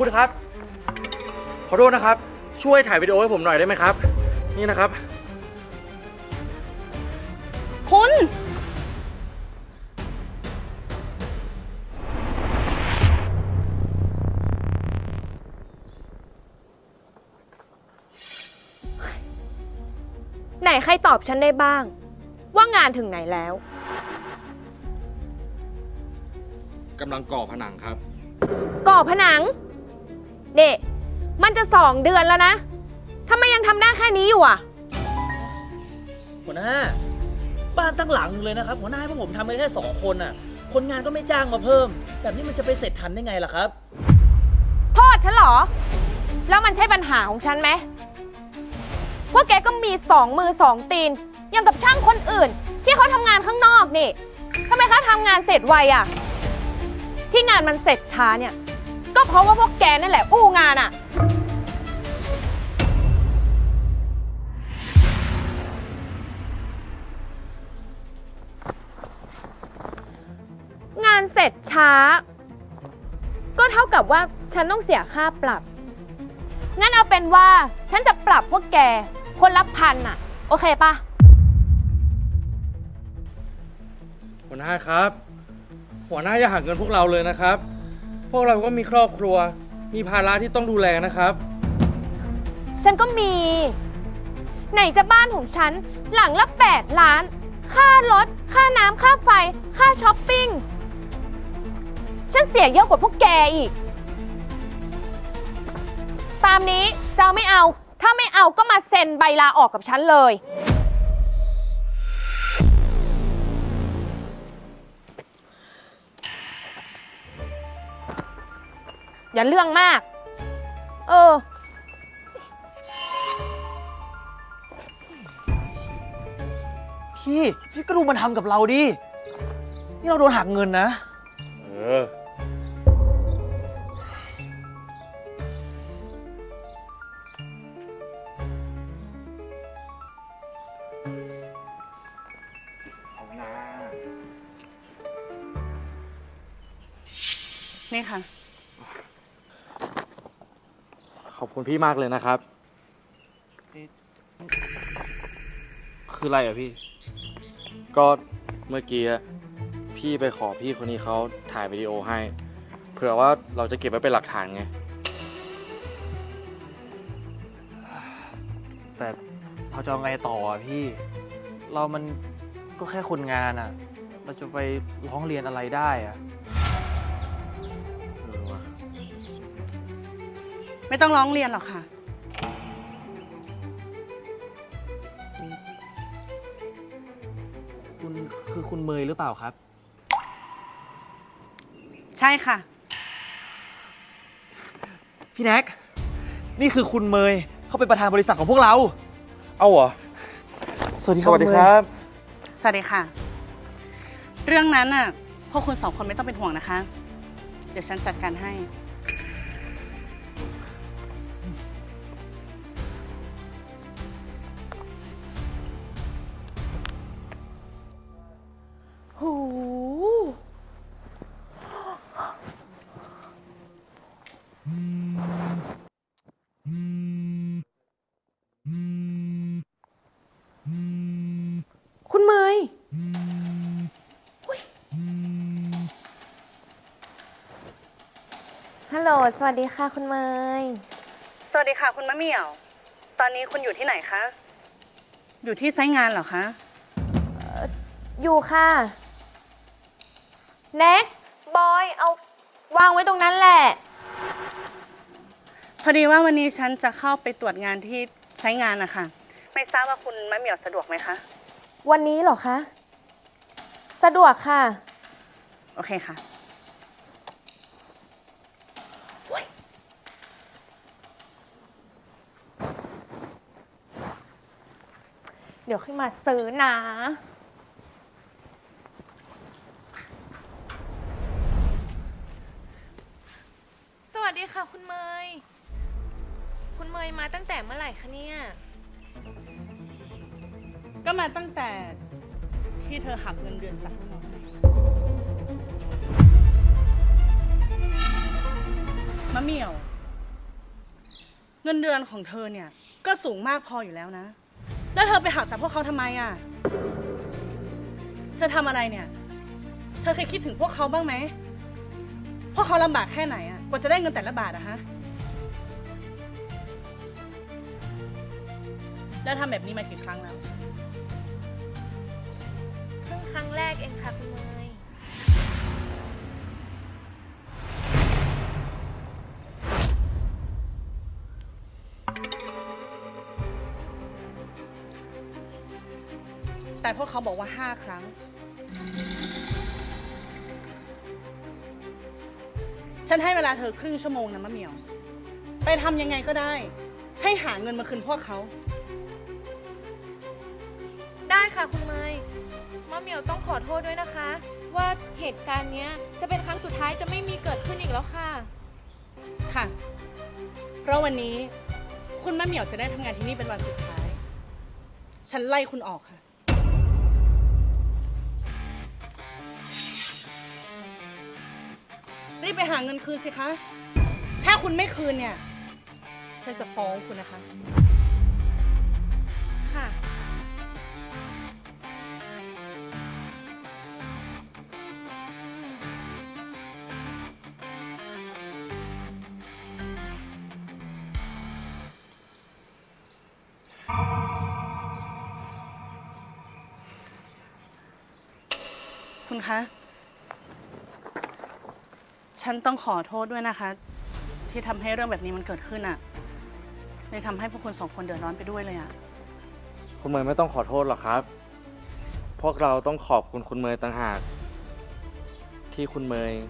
คุณครับ ขอโทษนะครับ ช่วยถ่ายวิดีโอให้ผมหน่อยได้ไหมครับ นี่นะครับ คุณ ไหนใครตอบฉันได้บ้าง ว่างานถึงไหนแล้ว กำลังก่อผนังครับ ก่อผนัง เด็มันจะสองเดือนแล้วนะทำไมยังทำได้แค่นี้อยู่อะ หัวหน้า บ้านตั้งหลังหนึงเลยนะครับ หัวหน้าให้พวกผมทำกันแค่สองคนน่ะ คนงานก็ไม่จ้างมาเพิ่ม แบบนี้มันจะไปเสร็จทันได้ไงล่ะครับ โทษฉันเหรอ แล้วมันใช่ปัญหาของฉันไหมพวกแกก็มีสองมือสองตีนอย่างกับช่างคนอื่น ที่เขาทำงานข้างนอกนี่ทำไมเขาทำงานเสร็จไวอะที่งานมันเสร็จช้าเนี่ย ก็เพราะว่าพวกแกนั่นแหละอู้งานอะงานเสร็จช้า ก็เท่ากับว่าฉันต้องเสียค่าปรับ งั้นเอาเป็นว่าฉันจะปรับพวกแกคนละพันอะโอเคปะหัวหน้าครับ หัวหน้าอย่าหักเงินพวกเราเลยนะครับ พวกเราก็มีครอบครัว มีภาระที่ต้องดูแลนะครับ ฉันก็มี ไหนจะบ้านของฉัน หลังละ 8 ล้าน ค่ารถ ค่าน้ำ ค่าไฟ ค่าช้อปปิ้ง ฉันเสียเยอะกว่าพวกแกอีก ตามนี้จะเอาไม่เอา ถ้าไม่เอาก็มาเซ็นใบลาออกกับฉันเลย อย่าเรื่องมาก เออ พี่ พี่ก็ดูมันทำกับเราดิ นี่เราโดนหักเงินนะ เออเอานะนี่ค่ะ ขอบคุณพี่มากเลยนะครับ คืออะไรอะพี่ ก็เมื่อกี้อะพี่ไปขอพี่คนนี้เขาถ่ายวิดีโอให้ เผื่อว่าเราจะเก็บไว้เป็นหลักฐานไง แต่เราจะเอาไงต่ออะพี่ เรามันก็แค่คนงานอะเราจะไปร้องเรียนอะไรได้อะ ไม่ต้องร้องเรียนหรอกค่ะ คุณคือคุณเมยหรือเปล่าครับ ใช่ค่ะ พี่แน็กนี่คือคุณเมยเขาเป็นประธานบริษัทของพวกเรา เอาเหรอ สวัสดีคสรับวัสดีณเมคย์รับ สวัสดีค่ะ เรื่องนั้นน่ะพวกคุณสองคนไม่ต้องเป็นห่วงนะคะ เดี๋ยวฉันจัดการให้ หูคุณเมยอุ๊ยฮัลโหล สวัสดีค่ะคุณเมย สวัสดีค่ะคุณมะเหมี่ยว ตอนนี้คุณอยู่ที่ไหนคะ อยู่ที่ไซต์งานเหรอคะ อยู่ค่ะ เน็กบอยเอาวางไว้ตรงนั้นแหละ พอดีว่าวันนี้ฉันจะเข้าไปตรวจงานที่ไซต์งานนะคะไม่ทราบว่าคุณมะเหมี่ยวสะดวกไหมคะ วันนี้เหรอคะ สะดวกค่ะ โอเคค่ะ เดี๋ยวขึ้นมาซื้อนะ วัสดีค่ะ คุณเมย คุณเมยมาตั้งแต่เมื่อไหร่คะเนี่ย ก็มาตั้งแต่ที่เธอหักเงินเดือนจากพวกเรามะเหมี่ยว เงินเดือนของเธอเนี่ย ก็สูงมากพออยู่แล้วนะ แล้วเธอไปหักจากพวกเขาทำไมอะ เธอทำอะไรเนี่ย เธอเคยคิดถึงพวกเขาบ้างไหม พวกเขาลำบากแค่ไหนอะ กว่าจะได้เงินแต่ละบาทอะฮะ แล้วทำแบบนี้มากี่ครั้งแล้ว เพิ่งครั้งแรกเองค่ะคุณเมยแต่พวกเขาบอกว่าห้าครั้ง ฉันให้เวลาเธอครึ่งชั่วโมงนะมะเหมียว ไปทำยังไงก็ได้ ให้หาเงินมาคืนพวกเขา ได้ค่ะคุณเมยมะเหมียวต้องขอโทษด้วยนะคะ ว่าเหตุการณ์เนี้ยจะเป็นครั้งสุดท้ายจะไม่มีเกิดขึ้นอีกแล้วค่ะ ค่ะ เพราะวันนี้คุณมะเหมียวจะได้ทำงานที่นี่เป็นวันสุดท้าย ฉันไล่คุณออกค่ะ รีบไปหาเงินคืนสิคะ ถ้าคุณไม่คืนเนี่ย ฉันจะฟ้องคุณนะคะ ค่ะ คุณคะ ฉันต้องขอโทษด้วยนะคะ ที่ทำให้เรื่องแบบนี้มันเกิดขึ้นอะเลยทำให้พวกคุณสองคนเดือดร้อนไปด้วยเลยอะคุณเมย์ไม่ต้องขอโทษหรอกครับ พวกเราต้องขอบคุณคุณเมย์ต่างหาก ที่คุณเมย์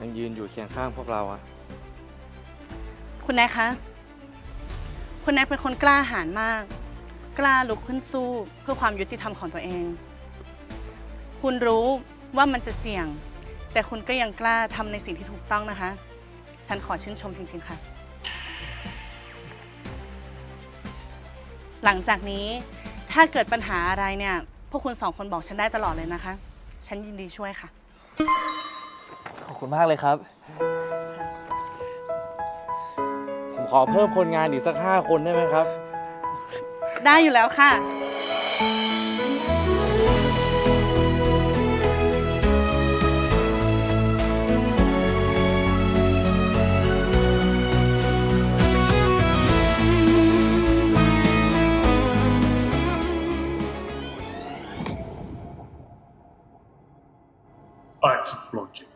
ยังยืนอยู่เคียงข้างพวกเราอะคุณแนคคะ คุณแนคเป็นคนกล้าหาญมาก กล้าลุกขึ้นสู้เพื่อความยุติธรรมของตัวเอง คุณรู้ว่ามันจะเสี่ยง แต่คุณก็ยังกล้าทำในสิ่งที่ถูกต้องนะคะ ฉันขอชื่นชมจริงๆค่ะ หลังจากนี้ถ้าเกิดปัญหาอะไรเนี่ย พวกคุณสองคนบอกฉันได้ตลอดเลยนะคะ ฉันยินดีช่วยค่ะ ขอบคุณมากเลยครับ ผมขอเพิ่มคนงานอีกสักห้าคนได้ไหมครับ ได้อยู่แล้วค่ะ project.